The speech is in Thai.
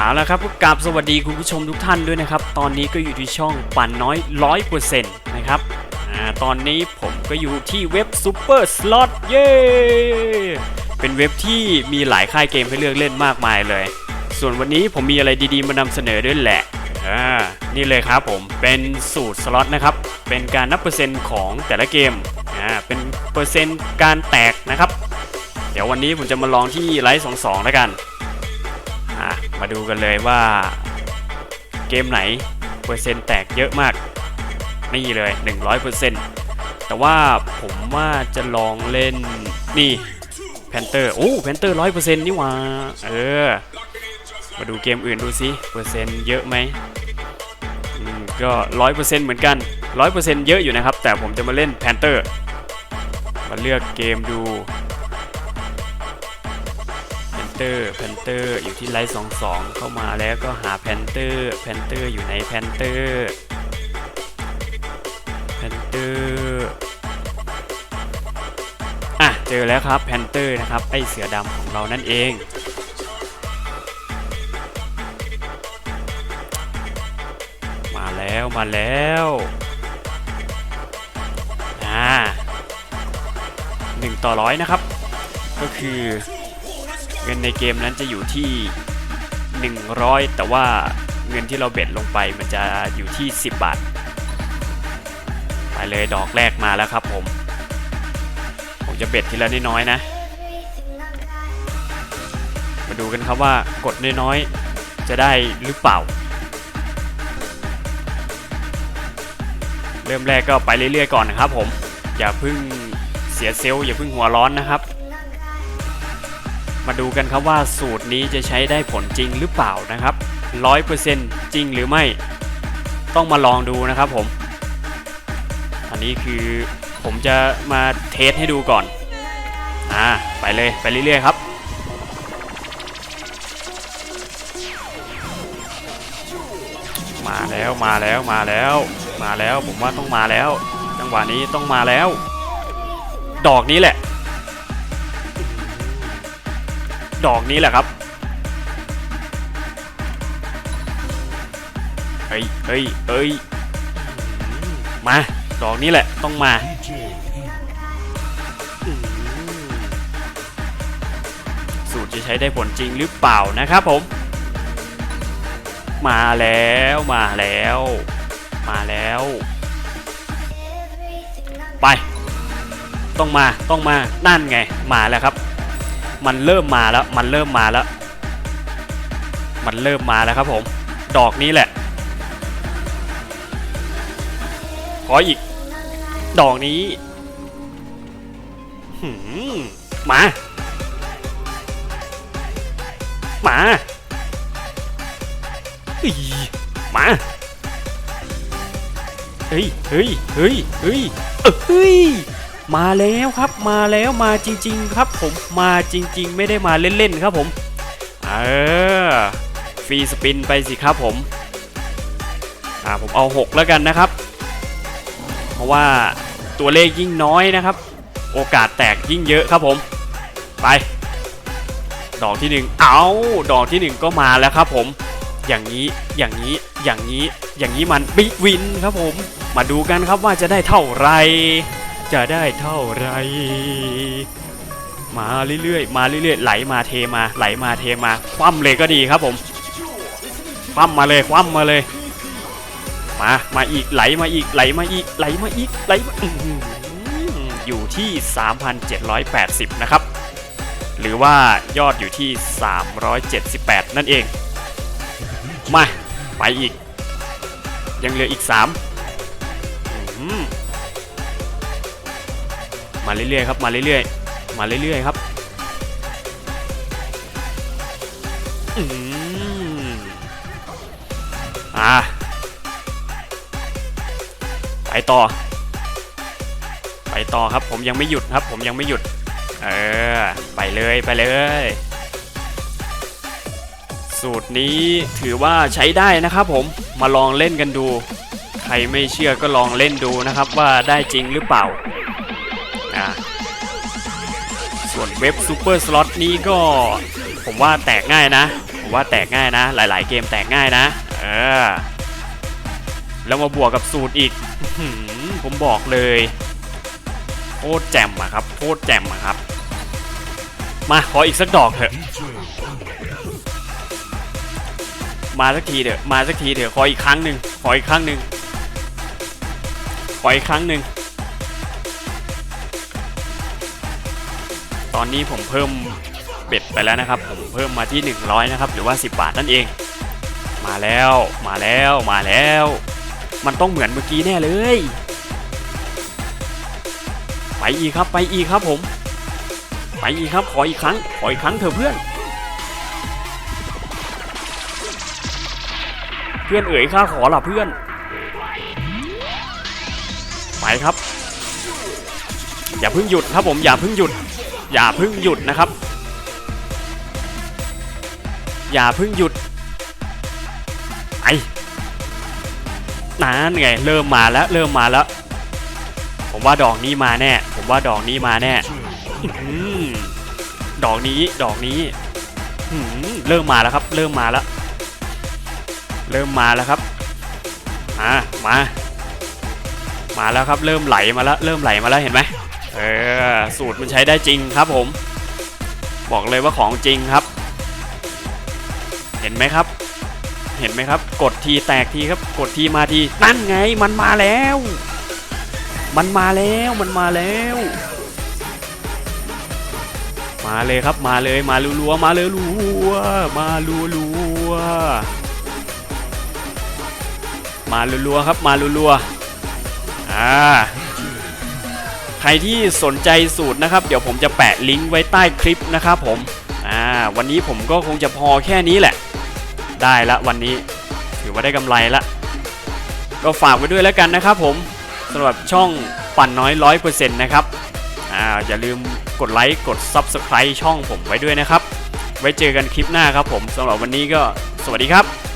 เอาละครับก็กราบสวัสดีคุณผู้ชมทุกท่านด้วยนะครับ ตอนนี้ก็อยู่ที่ช่องปั่นน้อยร้อยเปอร์เซ็นต์นะครับอ่าตอนนี้ผมก็อยู่ที่เว็บ Super Slot เย้เป็นเว็บที่มีหลายค่ายเกมให้เลือกเล่นมากมายเลย ส่วนวันนี้ผมมีอะไรดีๆมานำเสนอด้วยแหละอ่านี่เลยครับผมเป็นสูตรสล็อตนะครับ เป็นการนับเปอร์เซ็นต์ของแต่ละเกมอ่าเป็นเปอร์เซ็นต์การแตกนะครับ เดี๋ยววันนี้ผมจะมาลองที่ไลฟ์สองสองแล้วกัน มาดูกันเลยว่า เกมไหนเปอร์เซ็นต์แตกเยอะมาก นี่เลย 100%แต่ว่าผมว่าจะลองเล่นนี่แพนเตอร์โอ้แพนเตอร์ร้อยเปอร์เซ็นต์นี่หว่า เออ มาดูเกมอื่นดูสิเปอร์เซ็นต์เยอะไหมก็ร้อยเปอร์เซ็นต์เหมือนกันร้อยเปอร์เซ็นต์เยอะอยู่นะครับ แต่ผมจะมาเล่นแพนเตอร์มาเลือกเกมดู เตอร์แพนเตอร์อยู่ที่ไลท์สองสองเข้ามาแล้วก็หาแพนเตอร์แพนเตอร์อยู่ในแพนเตอร์แพนเตอร์อะเจอแล้วครับแพนเตอร์นะครับไอเสือดำของเรานั่นเองมาแล้วมาแล้วอ่าหนึ่งต่อร้อยนะครับ ก็คือ เงินในเกมนั้นจะอยู่ที่ 100 แต่ว่าเงินที่เราเบ็ดลงไปมันจะอยู่ที่ 10 บาท ไปเลยดอกแรกมาแล้วครับผม ผมจะเบ็ดทีละน้อยๆนะ มาดูกันครับว่ากดน้อยๆ จะได้หรือเปล่า เริ่มแรกก็ไปเรื่อยๆก่อนนะครับผม อย่าเพึ่งเสียเซลล์อย่าเพึ่งหัวร้อนนะครับ มาดูกันครับว่าสูตรนี้จะใช้ได้ผลจริงหรือเปล่านะครับร้อยเปอร์เซนต์จริงหรือไม่ ต้องมาลองดูนะครับผม อันนี้คือผมจะมาเทสให้ดูก่อน อ่า ไปเลยไปเรื่อยๆครับมาแล้วมาแล้วมาแล้วมาแล้วผมว่าต้องมาแล้ว จังหวะนี้ต้องมาแล้ว ดอกนี้แหละ ดอกนี้แหละครับ เฮ้ยเฮ้ยเฮ้ยมา ดอกนี้แหละต้องมา สูตรจะใช้ได้ผลจริงหรือเปล่านะครับผม มาแล้วมาแล้ว มาแล้ว ไป ต้องมาต้องมานั่นไงมาแล้วครับ มันเริ่มมาแล้ว มันเริ่มมาแล้ว มันเริ่มมาแล้วครับผม ดอกนี้แหละ ขออีก ดอกนี้หืมมา มา มา เฮ้ย เฮ้ย เฮ้ย เฮ้ยเฮ้ย มาแล้วครับมาแล้วมาจริง ๆ ครับผมมาจริง ๆ ไม่ได้มาเล่นๆครับผมเออฟรีสปินไปสิครับผมอ่าผมเอา 6 แล้วกันนะครับ เพราะว่าตัวเลขยิ่งน้อยนะครับ โอกาสแตกยิ่งเยอะครับผม ไป ดอกที่หนึ่งเอาดอกที่หนึ่งก็มาแล้วครับผม อย่างนี้อย่างนี้อย่างนี้อย่างนี้มันบิ๊กวินครับผม มาดูกันครับว่าจะได้เท่าไหร่ จะได้เท่าไร มาเรื่อยๆ มาเรื่อยๆ ไหลมาเทมา ไหลมาเทมา คว่ำเลยก็ดีครับผม คว่ำมาเลย คว่ำมาเลย มา มาอีก ไหลมาอีก ไหลมาอีก ไหลมาอีก ไหลมาอยู่ที่ 3,780 นะครับ หรือว่ายอดอยู่ที่ 378 นั่นเอง มา ไปอีก ยังเหลืออีก 3อืม มาเรื่อยๆครับ มาเรื่อยๆ มาเรื่อยๆครับอืมอ่าไปต่อ ไปต่อครับ ผมยังไม่หยุดครับ ผมยังไม่หยุด เออ ไปเลยไปเลย สูตรนี้ถือว่าใช้ได้นะครับผม มาลองเล่นกันดู ใครไม่เชื่อก็ลองเล่นดูนะครับว่าได้จริงหรือเปล่า ส่วนเว็บซูเปอร์สล็อตนี้ก็ผมว่าแตกง่ายนะ ผมว่าแตกง่ายนะ หลาย ๆ เกมแตกง่ายนะเออแล้วมาบวกกับสูตรอีก ผมบอกเลยโคตรแจ่มอะครับโคตรแจ่มอะครับ มาขออีกสักดอกเถอะ มาสักทีเถอะมาสักทีเถอะขออีกครั้งหนึ่งขออีกครั้งหนึ่งขออีกครั้งหนึ่ง อนนี้ผมเพิ่มเบ็ดไปแล้วนะครับ ผมเพิ่มมาที่ 100 นะครับ หรือว่า 10 บาทนั่นเอง มาแล้วมาแล้วมาแล้ว มันต้องเหมือนเมื่อกี้แน่เลย ไปอีกครับไปอีกครับผม ไปอีกครับขออีกครั้งขออีกครั้งเถอะเพื่อน เพื่อนเอ๋ยข้าขอละเพื่อน ไปครับ อย่าเพิ่งหยุดครับผมอย่าเพิ่งหยุด อย่าพิ่งหยุดนะครับ อย่าพิ่งหยุดไอ้นั่นไงเริ่มมาแล้วเริ่มมาแล้ว ผมว่าดอกนี้มาแน่ ผมว่าดอกนี้มาแน่อดอกนี้ดอกนี้เริ่มมาแล้วครับ เริ่มมาแล้ว เริ่มมาแล้วครับมามา มาแล้วครับ เริ่มไหลมาแล้ว เริ่มไหลมาแล้วเห็นไหม เออสูตรมันใช้ได้จริงครับผม บอกเลยว่าของจริงครับ เห็นไหมครับ เห็นไหมครับ กดทีแตกทีครับ กดทีมาทีนั่นไงมันมาแล้ว มันมาแล้วมันมาแล้ว มาเลยครับมาเลยมาลัวๆมาเลยลัวมาลัวๆมาลัวๆครับมาลัวๆอ่า ใครที่สนใจสูตรนะครับ เดี๋ยวผมจะแปะลิงก์ไว้ใต้คลิปนะครับผมอ่าวันนี้ผมก็คงจะพอแค่นี้แหละ ได้ละวันนี้ถือว่าได้กำไรละก็ฝากไว้ด้วยแล้วกันนะครับผมสำหรับช่องปั่นน้อยร้อยเปอร์เซ็นต์นะครับอ่าอย่าลืมกดไลค์กด Subscribe ช่องผมไว้ด้วยนะครับ ไว้เจอกันคลิปหน้าครับผมสำหรับวันนี้ก็สวัสดีครับ